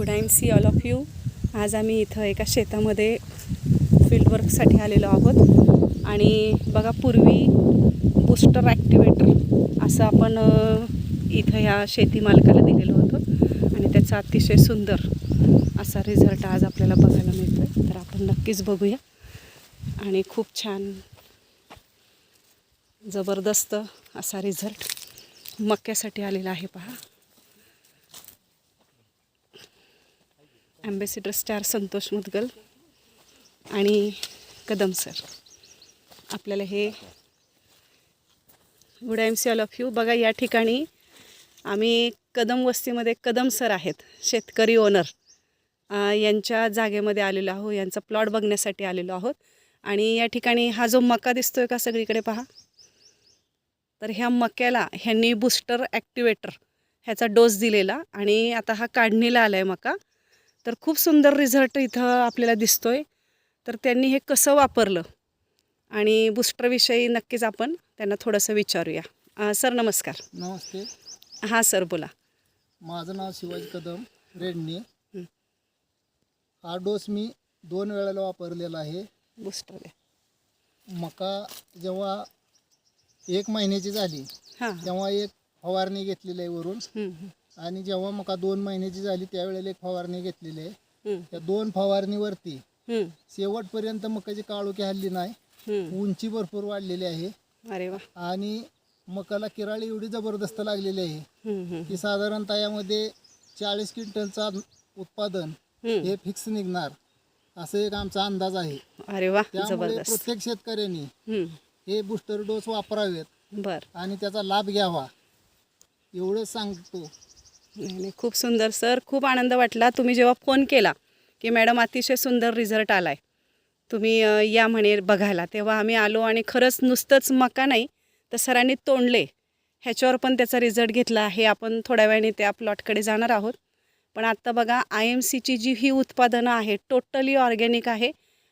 Good I'm see all of you आज आम्ही इथं एका शेतामध्ये फील्डवर्कसाठी आलेलो आहोत. आणि बघा पूर्वी बूस्टर ॲक्टिवेटर असं आपण इथं ह्या शेती मालकाला दिलेलं होतं. आणि त्याचा अतिशय सुंदर असा रिझल्ट आज आपल्याला बघायला मिळतो आहे तर आपण नक्कीच बघूया. आणि खूप छान जबरदस्त असा रिझल्ट मक्यासाठी आलेला आहे पहा. ॲम्बेसिडर स्टार संतोष मुदगल आणि कदम सर आपल्याला हे good M C all of you. बघा या ठिकाणी आम्ही कदम वस्तीमध्ये कदम सर आहेत शेतकरी ओनर यांच्या जागेमध्ये आलेलो आहोत यांचा प्लॉट बघण्यासाठी आलेलो आहोत. आणि या ठिकाणी हा जो मका दिसतोय का सगळीकडे पहा. तर ह्या मक्याला ह्यांनी बूस्टर ॲक्टिवेटर ह्याचा डोस दिलेला आणि आता हा काढणीला आला आहे मका. तर खूप सुंदर रिझल्ट इथं आपल्याला दिसतोय. तर त्यांनी हे कसं वापरलं? आणि बूस्टरविषयी नक्कीच आपण त्यांना थोडंसं विचारूया. सर नमस्कार. नमस्ते. हां सर बोला. माझं नाव शिवाजी कदम रेडणी. हं. डोस मी दोन वेळेला वापरलेला आहे. बूस्टर द्या. मका जेव्हा एक महिन्याची झाली हां. तेव्हा एक फवारणी घेतलेली आहे वरून. आणि जेव्हा मका दोन महिन्याची झाली त्यावेळेला एक फवारणी घेतलेली आहे. त्या दोन फवारणीवरती शेवटपर्यंत मकाची काळोखी हल्ली नाही. उंची भरपूर वाढलेली आहे. अरे वा. आणि मकाला किराळी एवढी जबरदस्त लागलेली आहे की साधारणतः यामध्ये चाळीस क्विंटलचा उत्पादन हं. फिक्स निघणार असं एक आमचा अंदाज आहे. अरे वा त्यामुळे प्रत्येक शेतकऱ्यांनी हं, हे बूस्टर डोस वापरावेत बर. आणि त्याचा लाभ घ्यावा एवढंच सांगतो. नाही नाही. खूप सुंदर सर. खूप आनंद वाटला. तुम्ही जेव्हा फोन केला की मॅडम अतिशय सुंदर रिझल्ट आला आहे तुम्ही या म्हणे बघायला. तेव्हा आम्ही आलो आणि खरंच नुसतंच मका नाही तर सरांनी तोंडले. ह्याच्यावर पण त्याचा रिझल्ट घेतला आहे. आपण थोड्या वेळाने त्या प्लॉटकडे जाणार आहोत. पण आत्ता बघा आय एम सीची जी ही उत्पादनं आहेत टोटली ऑर्गॅनिक आहे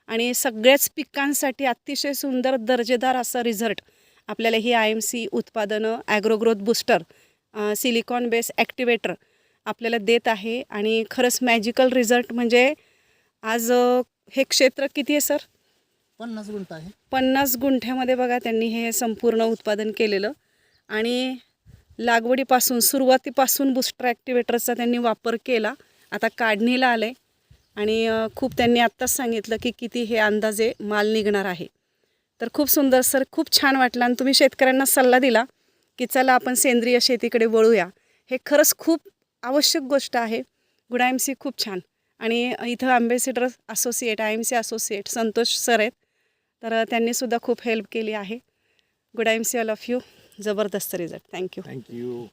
आणि सगळ्याच पिकांसाठी अतिशय सुंदर दर्जेदार असा रिझल्ट आपल्याला ही आय एम सी उत्पादनं agrogrowth booster silicon base activator आपल्याला देत आहे आणि खरंच मॅजिकल रिझल्ट म्हणजे आज हे क्षेत्र किती आहे सर? पन्नास गुंठ आहे. पन्नास गुंठ्यामध्ये बघा त्यांनी हे संपूर्ण उत्पादन केलेलं आणि लागवडीपासून सुरुवातीपासून बुस्टर ॲक्टिवेटरचा त्यांनी वापर केला. आता काढणीला आलं आहे आणि खूप त्यांनी आत्ताच सांगितलं की किती हे अंदाजे माल निघणार आहे. तर खूप सुंदर सर. खूप छान वाटलं आणि तुम्ही शेतकऱ्यांना सल्ला दिला. की चला आपण सेंद्रिय शेतीकडे वळूया. हे खरंच खूप आवश्यक गोष्ट आहे. गुड आय एम सी खूप छान. आणि इथं ambassador associate I M C associate Santosh sir आहेत. तर त्यांनीसुद्धा खूप हेल्प केली आहे. Good I M C all of you जबरदस्त result thank you thank you